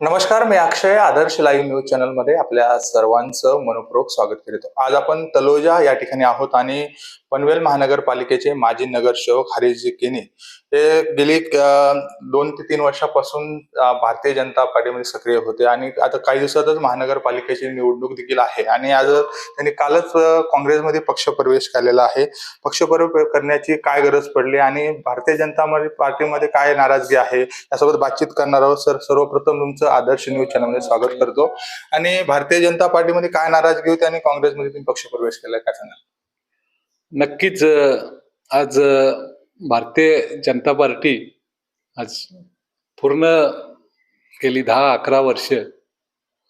नमस्कार मी अक्षय आदर्श live news चॅनलमध्ये आपल्या सर्वांचं मनपूर्वक स्वागत करीतो आज आपण तलोजा या ठिकाणी आहोत आणि पनवेल महानगरपालिकेचे माजी नगरसेवक हरीशजी केने हे गेली दोन ते तीन वर्षापासून भारतीय जनता पार्टीमध्ये सक्रिय होते आणि आता काही दिवसातच महानगरपालिकेची निवडणूक देखील आहे. आणि आज त्यांनी कालच काँग्रेसमध्ये पक्षप्रवेश केलेला आहे. पक्षप्रवेश करण्याची काय गरज पडली आणि भारतीय जनता पार्टीमध्ये काय नाराजगी आहे? यासोबत बातचीत करणार आहोत. सर सर्वप्रथम तुमचं आदर्श न्यूज चॅनलमध्ये स्वागत करतो. आणि भारतीय जनता पार्टीमध्ये काय नाराजगी होती आणि काँग्रेसमध्ये तुम्ही पक्षप्रवेश केला काय सांगाल? नक्कीच आज भारतीय जनता पार्टी आज पूर्ण गेली दहा अकरा वर्ष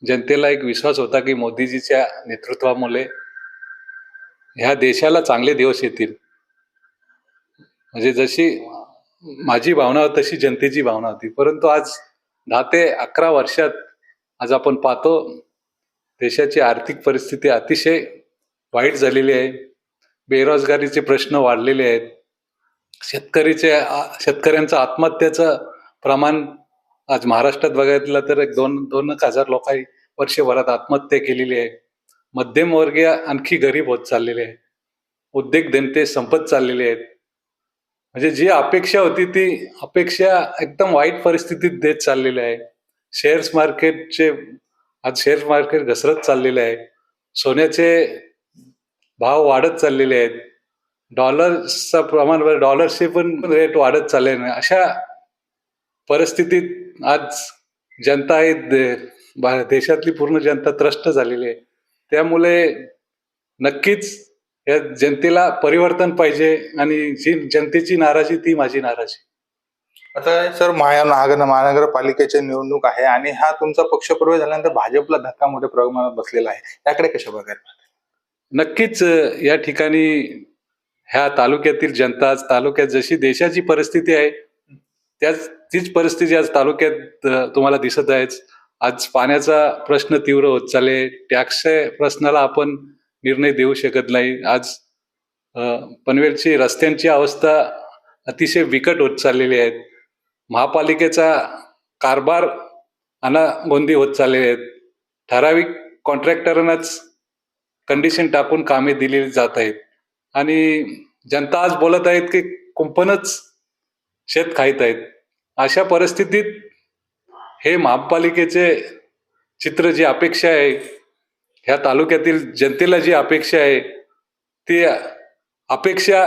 जनतेला एक विश्वास होता की मोदीजीच्या नेतृत्वामुळे ह्या देशाला चांगले दिवस येतील. म्हणजे जशी माझी भावना होती तशी जनतेची भावना होती. परंतु आज दहा ते अकरा वर्षात आज आपण पाहतो देशाची आर्थिक परिस्थिती अतिशय वाईट झालेली आहे. बेरोजगारीचे प्रश्न वाढलेले आहेत. शेतकरीचे आ- शेतकऱ्यांचं आत्महत्याचं प्रमाण आज महाराष्ट्रात बघितलं तर एक दोन दोन एक हजार लोकांनी वर्षभरात आत्महत्या केलेली आहे. मध्यमवर्गीय आणखी गरीब होत चाललेले आहे. उद्योग धंदे संपत चाललेले आहेत. म्हणजे जी अपेक्षा होती ती अपेक्षा एकदम वाईट परिस्थितीत देत चाललेली आहे. शेअर्स मार्केटचे आज शेअर्स मार्केट घसरत चाललेलं आहे. सोन्याचे भाव वाढत चाललेले आहेत. डॉलरचं प्रमाण डॉलरचे पण रेट वाढत चालले नाही अशा परिस्थितीत आज जनता आहे दे- देशातली पूर्ण जनता त्रस्त झालेली आहे. त्यामुळे नक्कीच या जनतेला परिवर्तन पाहिजे आणि जी जनतेची नाराजी ती माझी नाराजी. आता सर महा महानगर महानगरपालिकेची निवडणूक आहे आणि हा तुमचा पक्षप्रवेश झाल्यानंतर भाजपला धक्का मोठ्या प्रमाणात बसलेला आहे. त्याकडे कशा प्रकारे नक्कीच या ठिकाणी ह्या तालुक्यातील जनता आज तालुक्यात जशी देशाची परिस्थिती आहे त्याच तीच परिस्थिती आज तालुक्यात तुम्हाला दिसत आहेच. आज पाण्याचा प्रश्न तीव्र होत चालले. टॅक्स प्रश्नाला आपण निर्णय देऊ शकत नाही. आज पनवेलची रस्त्यांची अवस्था अतिशय बिकट होत चाललेली आहे महापालिकेचा कारभार अनागोंदी होत चाललेले आहेत. ठराविक कॉन्ट्रॅक्टरांनाच कंडिशन टाकून कामे दिलेली जात आहेत. आणि जनता आज बोलत आहेत की कुंपणच शेत खाईत आहेत. अशा परिस्थितीत हे महापालिकेचे चित्र जी अपेक्षा आहे ह्या तालुक्यातील जनतेला जी अपेक्षा आहे ती अपेक्षा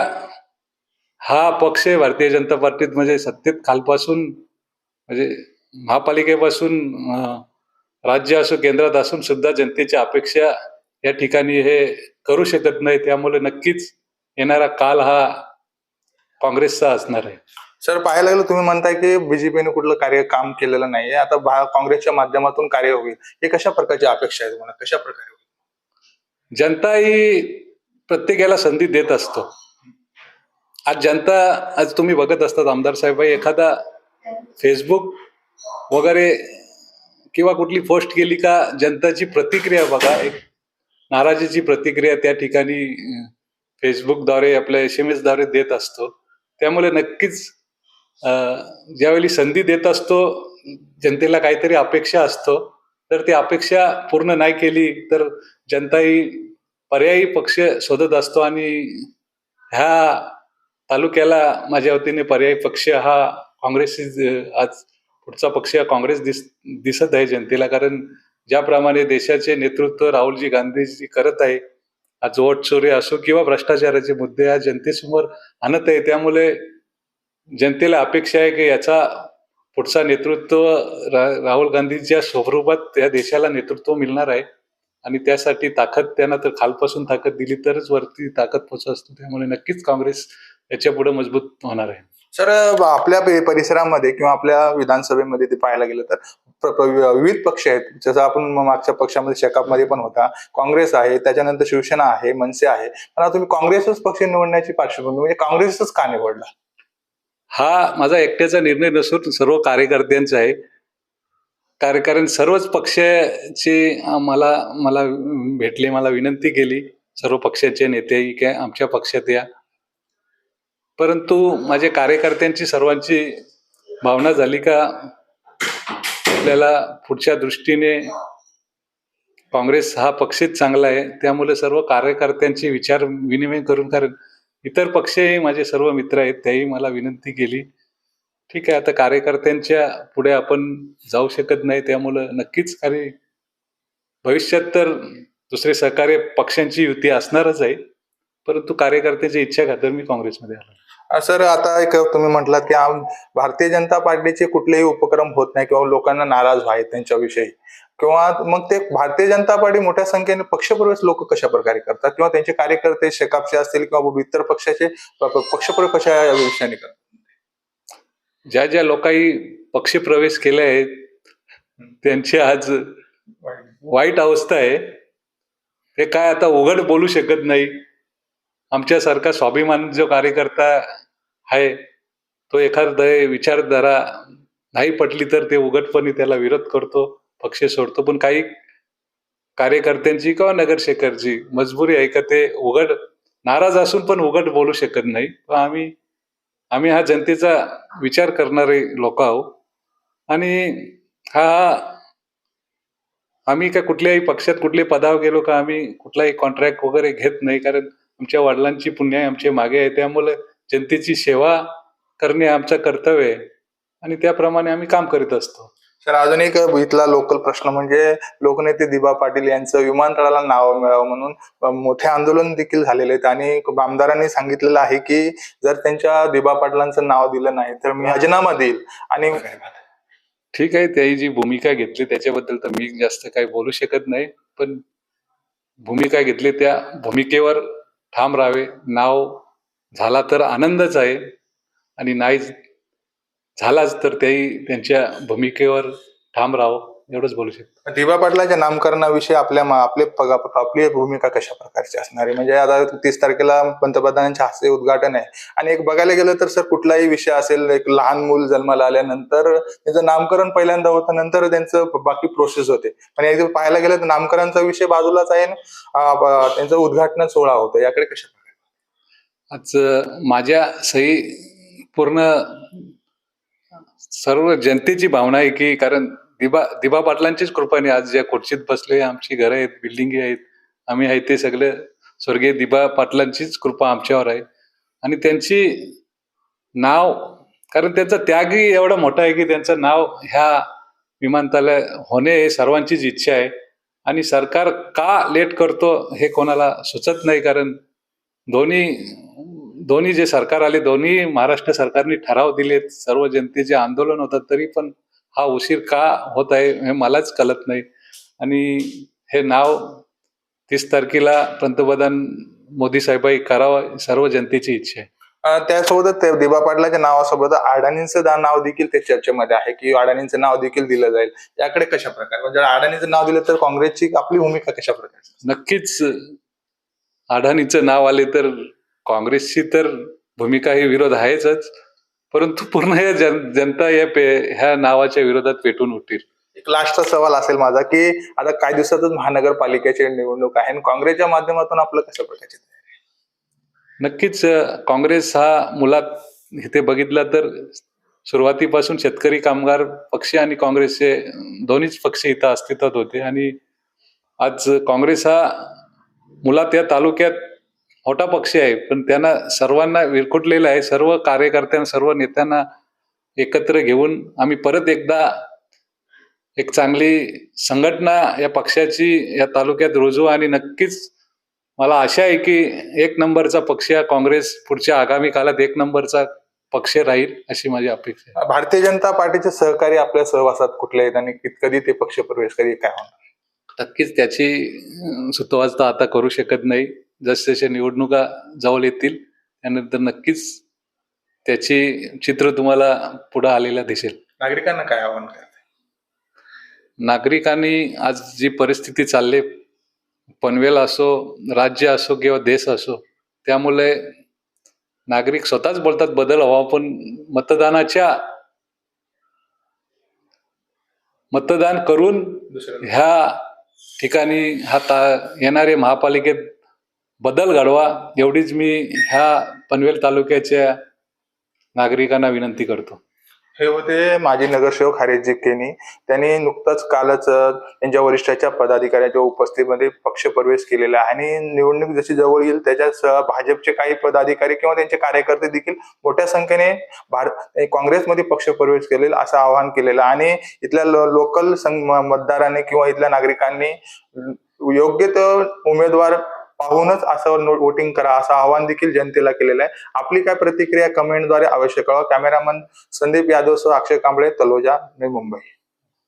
हा पक्ष भारतीय जनता पार्टीत. म्हणजे सत्तेत कालपासून म्हणजे महापालिकेपासून राज्य असो केंद्रात असून सुद्धा जनतेच्या अपेक्षा या ठिकाणी हे करू शकत नाही त्यामुळे नक्कीच येणारा काल हा काँग्रेसचा असणार आहे. सर पाहायला गेलं तुम्ही म्हणताय की बीजेपीने कुठलं कार्य काम केलेलं नाहीये. आता काँग्रेसच्या माध्यमातून कार्य होईल. हे कशा प्रकारची अपेक्षा आहे तुम्हाला? कशा प्रकारे होईल? जनता ही प्रत्येकाला संधी देत असतो. आज जनता आज तुम्ही बघत असतात आमदार साहेब एखादा फेसबुक वगैरे किंवा कुठली पोस्ट केली का जनताची प्रतिक्रिया बघा. एक नाराजीची प्रतिक्रिया त्या ठिकाणी फेसबुकद्वारे आपल्या एस एम एसद्वारे देत असतो. त्यामुळे नक्कीच ज्यावेळी संधी देत असतो जनतेला काहीतरी अपेक्षा असतो. तर ती अपेक्षा पूर्ण नाही केली तर जनता ही पर्यायी पक्ष शोधत असतो आणि ह्या तालुक्याला माझ्या वतीने पर्यायी पक्ष हा काँग्रेस आज पुढचा पक्ष हा काँग्रेस दिस दिसत आहे जनतेला. कारण ज्याप्रमाणे देशाचे नेतृत्व राहुलजी गांधीजी करत आहे आज वोट चोरी असो किंवा भ्रष्टाचाराचे मुद्दे आज जनतेसमोर आणत आहे त्यामुळे जनतेला अपेक्षा आहे की याचा पुढचा नेतृत्व रा- राहुल गांधीच्या स्वरूपात या देशाला नेतृत्व मिळणार आहे. आणि त्यासाठी ताकद त्यांना तर खालपासून ताकद दिली तरच वरती ताकद पोहोचत असतो त्यामुळे नक्कीच काँग्रेस याच्यापुढे मजबूत होणार आहे. सर आपल्या परिसरामध्ये किंवा आपल्या विधानसभेमध्ये ते पाहायला गेलं तर विविध पक्ष आहेत. जसं आपण मागच्या पक्षामध्ये शेकापमध्ये पण होता. काँग्रेस आहे त्याच्यानंतर शिवसेना आहे मनसे आहे. पण आता तुम्ही काँग्रेसच पक्ष निवडण्याची पार्श्वभूमी म्हणजे काँग्रेसच का निवडला? हा माझा एकट्याचा निर्णय नसून सर्व कार्यकर्त्यांचा आहे. कार्यकारण सर्वच पक्षाची मला मला भेटले मला विनंती केली. सर्व पक्षाचे नेते की आमच्या पक्षात या. परंतु माझ्या कार्यकर्त्यांची सर्वांची भावना झाली का? आपल्याला पुढच्या दृष्टीने काँग्रेस हा पक्षच चांगला आहे. त्यामुळे सर्व कार्यकर्त्यांची विचार विनिमय करून कारण इतर पक्षही माझे सर्व मित्र आहेत त्याही मला विनंती केली. ठीक आहे आता कार्यकर्त्यांच्या पुढे आपण जाऊ शकत नाही त्यामुळं नक्कीच कार्य भविष्यात तर दुसरे सहकार्य पक्षांची युती असणारच आहे. परंतु कार्यकर्त्याची इच्छा खातर मी काँग्रेसमध्ये आलो. सर आता एक तुम्ही म्हटलात की भारतीय जनता पार्टीचे कुठलेही उपक्रम होत नाही किंवा लोकांना नाराज व्हायत त्यांच्याविषयी. किंवा मग ते भारतीय जनता पार्टी मोठ्या संख्येने पक्षप्रवेश लोक कशा प्रकारे करतात? किंवा त्यांचे कार्यकर्ते शेकापचे असतील किंवा इतर पक्षाचे पक्षप्रवेश कशा विषयाने करतात? ज्या ज्या लोकांनी पक्षप्रवेश केले आहेत त्यांची आज वाईट अवस्था आहे. ते काय आता उघड बोलू शकत नाही. आमच्यासारखा स्वाभिमान जो कार्यकर्ता आहे. तो एखादं विचारधारा नाही पटली तर ते उघडपणे त्याला विरोध करतो पक्ष सोडतो. पण काही कार्यकर्त्यांची किंवा नगरसेकरची मजबुरी आहे का ते उघड नाराज असून पण उघड बोलू शकत नाही. पण आम्ही आम्ही हा जनतेचा विचार करणारे लोक आहोत. आणि हा आम्ही का कुठल्याही पक्षात कुठले पदावर गेलो का आम्ही कुठलाही कॉन्ट्रॅक्ट वगैरे घेत नाही. कारण आमच्या वडिलांची पुण्या आमचे आमच्या मागे आहे. त्यामुळे जनतेची सेवा करणे आमचं कर्तव्य आहे. आणि त्याप्रमाणे आम्ही काम करीत असतो. सर अजून एक इथला लोकल प्रश्न म्हणजे लोकनेते दिबा पाटील यांचं विमानतळाला नाव मिळावं म्हणून मोठे आंदोलन देखील झालेले आहेत. आणि आमदारांनी सांगितलेलं आहे की जर त्यांच्या दिबा पाटलांचं नाव दिलं नाही तर मी राजीनामा देईल. आणि ठीक आहे त्याही जी भूमिका घेतली त्याच्याबद्दल तर मी जास्त काही बोलू शकत नाही. पण भूमिका घेतली त्या भूमिकेवर ठाम राहावे नाव झाला तर आनंदच आहे आणि नाही झालाच तर तेही त्यांच्या भूमिकेवर ठाम राहावं एवढंच बोलू शकतो. दिबा पाटलाच्या नामकरणाविषयी आपल्या आपले आपली भूमिका कशा प्रकारची असणार आहे? म्हणजे आता तीस तारखेला पंतप्रधानांच्या हस्ते उद्घाटन आहे. आणि एक बघायला गेलं तर सर कुठलाही विषय असेल एक लहान मूल जन्माला आल्यानंतर त्याचं नामकरण पहिल्यांदा होतं नंतर त्यांचं बाकी प्रोसेस होते. पण एकदा पाहायला गेलं तर नामकरणचा विषय बाजूलाच आहे आणि, त्यांचं उद्घाटन सोहळा होतं. याकडे कशा प्रकारे आज माझ्या सही पूर्ण सर्व जनतेची भावना आहे की कारण दिबा दिबा पाटलांचीच कृपाने आज ज्या खुर्चीत बसले आमची घरं आहेत बिल्डिंगी आहेत आम्ही आहे ते सगळे स्वर्गीय दिबा पाटलांचीच कृपा आमच्यावर आहे. आणि त्यांची नाव कारण त्यांचा त्यागही एवढा मोठा आहे की त्यांचं नाव ह्या विमानतळ होणे हे सर्वांचीच इच्छा आहे. आणि सरकार का लेट करतो हे कोणाला सुचत नाही कारण दोन्ही दोन्ही जे सरकार आले दोन्ही महाराष्ट्र सरकारने ठराव दिलेत. सर्व जनतेचे आंदोलन होतात तरी पण हा उशीर का होत आहे हे मलाच कळत नाही. आणि हे नाव तीस तारखेला पंतप्रधान मोदी साहेबांनी करावं सर्व जनतेची इच्छा आहे. त्यासोबतच ते दिबा पाटलाच्या नावासोबत अडाणींचं नाव देखील ते चर्चेमध्ये आहे की अडाणींचं नाव देखील दिलं जाईल. याकडे कशा प्रकारे? म्हणजे अडाणीचं नाव दिलं तर काँग्रेसची आपली भूमिका कशा प्रकारची नक्कीच अडाणीचं नाव आले तर काँग्रेसची तर भूमिका ही विरोध आहेच परंतु पूर्ण या जन जनता या पे ह्या नावाच्या विरोधात पेटून उठतील एक लास्टचा सवाल असेल माझा की आता काही दिवसातच महानगरपालिकेची निवडणूक आहे आणि काँग्रेसच्या माध्यमातून आपलं कशा प्रकारची? नक्कीच काँग्रेस हा मुलात इथे बघितला तर सुरुवातीपासून शेतकरी कामगार पक्ष आणि काँग्रेसचे दोन्हीच पक्ष इथं अस्तित्वात होते आणि आज काँग्रेस हा मुलात या तालुक्यात मोठा पक्ष आहे पण त्यांना सर्वांना विरकुटलेला आहे सर्व कार्यकर्त्यांना सर्व नेत्यांना एकत्र घेऊन आम्ही परत एकदा एक चांगली संघटना या पक्षाची या तालुक्यात रुजू आणि नक्कीच मला आशा आहे की एक नंबरचा पक्ष हा काँग्रेस पुढच्या आगामी काळात एक नंबरचा पक्ष राहील अशी माझी अपेक्षा आहे. भारतीय जनता पार्टीचे सहकारी आपल्या सहवासात कुठले आहेत आणि कित- कधी ते पक्ष प्रवेश कधी काय होणार? नक्कीच त्याची तर आता करू शकत नाही. जसजशा निवडणुका जवळ येतील त्यानंतर नक्कीच त्याची चित्र तुम्हाला पुढे आलेला दिसेल. नागरिकांना काय आव्हान करते नागरिकांनी आज जी परिस्थिती चालली पनवेल असो राज्य असो किंवा देश असो त्यामुळे नागरिक स्वतःच बोलतात बदल हवा. पण मतदानाच्या मतदान करून ह्या ठिकाणी हा ता येणारे महापालिकेत बदल घडवा एवढीच मी ह्या पनवेल तालुक्याच्या नागरिकांना विनंती करतो. हे होते माजी नगरसेवक हरीशजी केनी. त्यांनी नुकतंच कालच त्यांच्या वरिष्ठाच्या पदाधिकाऱ्यांच्या उपस्थितीमध्ये पक्ष प्रवेश केलेला आहे. आणि निवडणूक जशी जवळ येईल त्याच्यात भाजपचे काही पदाधिकारी किंवा त्यांचे कार्यकर्ते देखील मोठ्या संख्येने भारत काँग्रेसमध्ये पक्ष प्रवेश केलेला असं आवाहन केलेलं आहे. आणि इथल्या लोकल मतदारांनी किंवा इथल्या नागरिकांनी योग्य तो उमेदवार पाहूनच असं वोटिंग करा असं आवाहन देखील जनतेला केलेलं आहे. आपली काय प्रतिक्रिया कमेंटद्वारे अवश्य कळवा कॅमेरामन संदीप यादव सह अक्षय कांबळे तलोजा नवी मुंबई.